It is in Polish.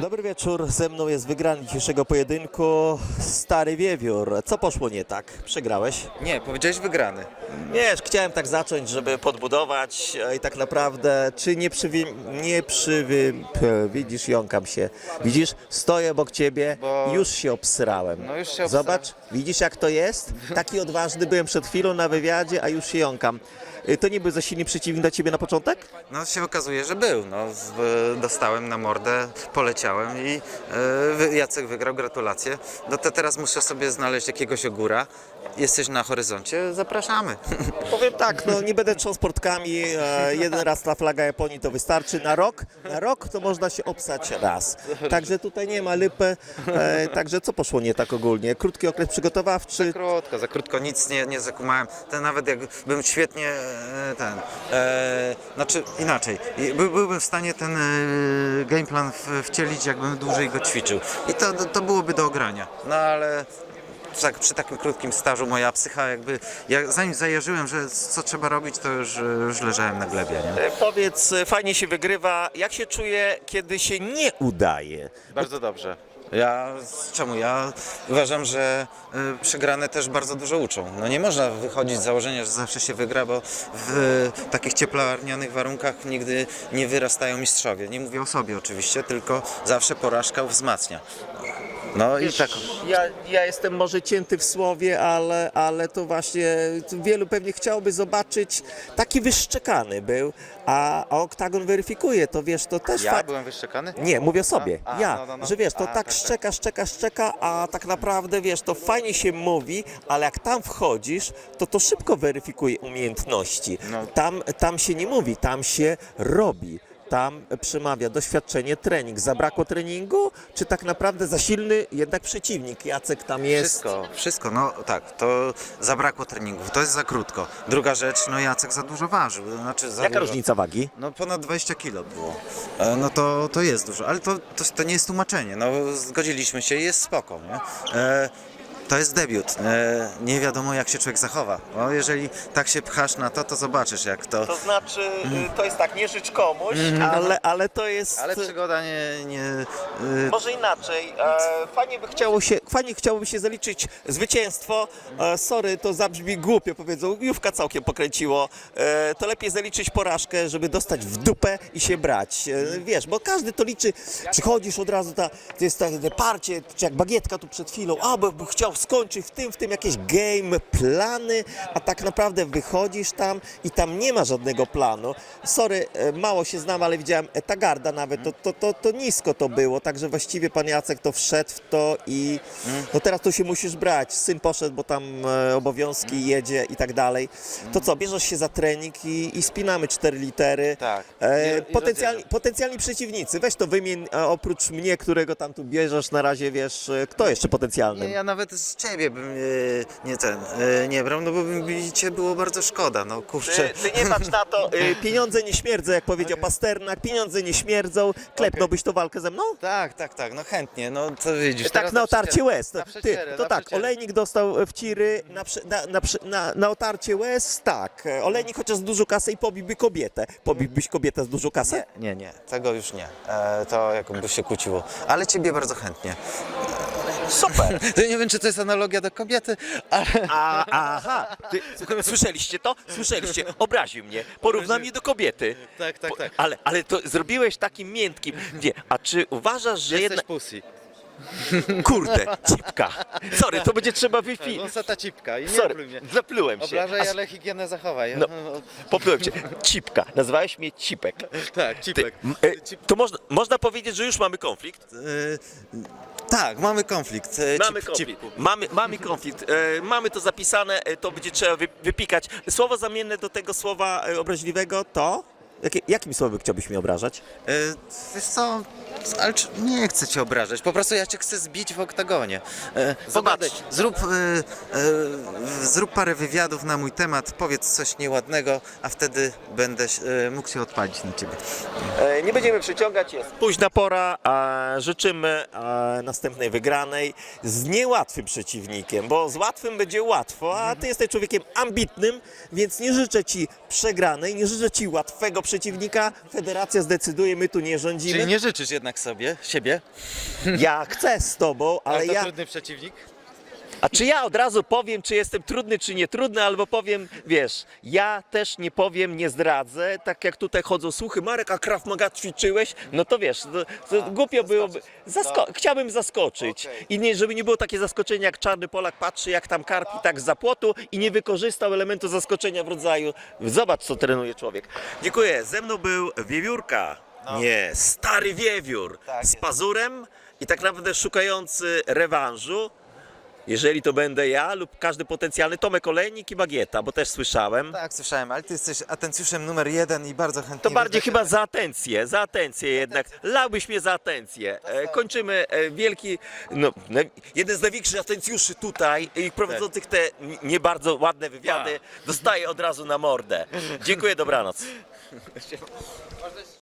Dobry wieczór, ze mną jest wygrany dzisiejszego pojedynku Stary Wiewiór. Co poszło nie tak? Przegrałeś? Nie, powiedziałeś wygrany. Wiesz, chciałem tak zacząć, żeby podbudować e, i tak naprawdę, czy nie przywi... nie przywi... P, widzisz, jąkam się. Widzisz, stoję obok ciebie Bo- już się obsrałem. No już się Zobacz, widzisz jak to jest? Taki odważny byłem przed chwilą na wywiadzie, a już się jąkam. Y, To nie był za silny przeciwnik dla ciebie na początek? No się okazuje, że był. No, z- dostałem na mordę, poleciałem i e, Jacek wygrał, gratulacje. No to teraz muszę sobie znaleźć jakiegoś ogóra. Jesteś na horyzoncie, zapraszamy. Powiem tak, no nie będę trząsł portkami, e, jeden raz ta flaga Japonii to wystarczy. Na rok, na rok to można się obsać raz. Także tutaj nie ma lypy, e, także co poszło nie tak ogólnie? Krótki okres przygotowawczy, Krótko, za krótko nic nie, nie zakumałem. Ten nawet jakbym świetnie ten, e, znaczy inaczej, byłbym w stanie ten gameplan w, wcielić, jakbym dłużej go ćwiczył. I to, to byłoby do ogrania. No ale tak, przy takim krótkim stażu moja psycha jakby, ja, zanim zajarzyłem, że co trzeba robić, to już, już leżałem na glebie. Nie? E, Powiedz, e, fajnie się wygrywa. Jak się czuje, kiedy się nie udaje? Bardzo dobrze. Ja, czemu? Ja uważam, że y, przegrane też bardzo dużo uczą. No nie można wychodzić z założenia, że zawsze się wygra, bo w takich cieplarnianych warunkach nigdy nie wyrastają mistrzowie. Nie mówię o sobie oczywiście, tylko zawsze porażka wzmacnia. No i tak. Ja, ja jestem może cięty w słowie, ale, ale to właśnie wielu pewnie chciałoby zobaczyć. Taki wyszczekany był, a, a oktagon weryfikuje to, wiesz, to też Ja fakt. byłem wyszczekany? Nie, mówię sobie. A, a, ja, no, no, no. że wiesz, to A, tak tak, tak. szczeka, szczeka, szczeka, a tak naprawdę wiesz, to fajnie się mówi, ale jak tam wchodzisz, to to szybko weryfikuje umiejętności. No. Tam, tam się nie mówi, tam się robi. Tam przemawia doświadczenie, trening. Zabrakło treningu, czy tak naprawdę za silny jednak przeciwnik? Jacek tam jest. Wszystko, wszystko, no tak, to zabrakło treningów, to jest za krótko. Druga rzecz, no Jacek za dużo ważył, znaczy za Jaka dużo. różnica wagi? No ponad 20 kilo było. E, No to, to jest dużo, ale to, to, to nie jest tłumaczenie. No zgodziliśmy się i jest spoko, nie? E, to jest debiut. E, nie wiadomo jak się człowiek zachowa. No, jeżeli tak się pchasz na to, to zobaczysz jak to. To znaczy, y, to jest tak, nie życz komuś, ale, ale to jest... Ale przygoda nie. nie e, Może inaczej. Fajnie by chciało się, fajnie chciałoby się zaliczyć zwycięstwo. E, sorry, to zabrzmi głupio, powiedzą, jówka całkiem pokręciło. E, to lepiej zaliczyć porażkę, żeby dostać w dupę i się brać. Wiesz, bo każdy to liczy. Przychodzisz od razu, ta, to jest takie parcie, czy jak bagietka tu przed chwilą, a bo bym chciał skończyć w tym, w tym jakieś game, plany, a tak naprawdę wychodzisz tam i tam nie ma żadnego planu. Sorry, e, mało się znam, ale widziałem Etagarda nawet, to, to, to, to nisko to było, także właściwie pan Jacek to wszedł w to i no teraz to się musisz brać. Syn poszedł, bo tam e, obowiązki jedzie i tak dalej. To co, bierzesz się za trening i, i spinamy cztery litery. Tak. E, potencjalni, potencjalni przeciwnicy, weź to wymień, oprócz mnie, którego tam tu bierzesz na razie, wiesz, kto jeszcze potencjalny? ja nawet z ciebie bym e, nie ten e, nie brał, no bo by mi cię było bardzo szkoda. No kurczę. Ty, ty nie patrz na to, y, pieniądze nie śmierdzą, jak powiedział Pasternak, pieniądze nie śmierdzą, klepnąłbyś to walkę ze mną? Tak, tak, tak, no chętnie, no to widzisz. Tak teraz na na otarcie łez. na Ty, to na tak, olejnik dostał w ciry, na, prze- na, na, prze- na, na otarcie łez, tak. Olejnik chociaż z dużą kasę i pobiłby kobietę. Pobiłbyś kobietę z dużą kasę? Nie, nie, nie, tego już nie. E, to jakby się kłóciło. Ale ciebie bardzo chętnie. Super. To nie wiem, czy to jest analogia do kobiety, ale. A, aha, Ty, słyszeliście to? Słyszeliście, obraził mnie, porównał mnie do kobiety. Tak, tak, tak. Ale, ale to zrobiłeś takim miętkim. Nie, a czy uważasz, że jedna... Jesteś pussy. Kurde, cipka. Sorry, to będzie trzeba wypi... Wąsata cipka i nie Sorry, pluj mnie. zaplułem się. Obrażaj, Aż ale higienę zachowaj. No. poplułem cię. Cipka. Nazwałeś mnie Cipek. Tak, Ty, cipek. m, e, to można, można powiedzieć, że już mamy konflikt? E, tak, mamy konflikt. E, Mamy cip- konflikt. cipku. Mamy, mamy konflikt. E, mamy to zapisane, e, to będzie trzeba wy, wypikać. Słowo zamienne do tego słowa e, obraźliwego to? Jakie, jakim słowem chciałbyś mnie obrażać? E, wiesz co, ale czy- nie chcę cię obrażać, po prostu ja cię chcę zbić w oktagonie. E, pogadaj, zrób, e, e, zrób parę wywiadów na mój temat, powiedz coś nieładnego, a wtedy będę e, mógł się odpalić na ciebie. E, Nie będziemy przyciągać, jest późna pora, a życzymy e, następnej wygranej z niełatwym przeciwnikiem, bo z łatwym będzie łatwo, a ty jesteś człowiekiem ambitnym, więc nie życzę ci przegranej, nie życzę ci łatwego przeciwnika, federacja zdecyduje, my tu nie rządzimy. Czyli nie życzysz jednak sobie, siebie, Ja chcę z tobą, ale ale to ja... trudny przeciwnik? A czy ja od razu powiem, czy jestem trudny, czy nie trudny, albo powiem, wiesz, ja też nie powiem, nie zdradzę, tak jak tutaj chodzą słuchy, Marek, a Krav Maga ćwiczyłeś? No to wiesz, to, to głupio byłoby, Zasko- chciałbym zaskoczyć. Okej. i nie, żeby nie było takie zaskoczenie, jak czarny Polak patrzy, jak tam karpi tak z zapłotu i nie wykorzystał elementu zaskoczenia w rodzaju, zobacz, co trenuje człowiek. Dziękuję, ze mną był Wiewiórka, nie, stary Wiewiór, Tak z pazurem i tak naprawdę szukający rewanżu, jeżeli to będę ja lub każdy potencjalny Tomek Olejnik i Bagieta, bo też słyszałem. Tak, słyszałem, ale ty jesteś atencjuszem numer jeden i bardzo chętnie... To bardziej chyba za atencję, za atencję jednak. Lałbyś mnie za atencję. E, kończymy e, wielki, no, na- jeden z największych atencjuszy tutaj i prowadzących te n- nie bardzo ładne wywiady dostaje od razu na mordę. Dziękuję, dobranoc.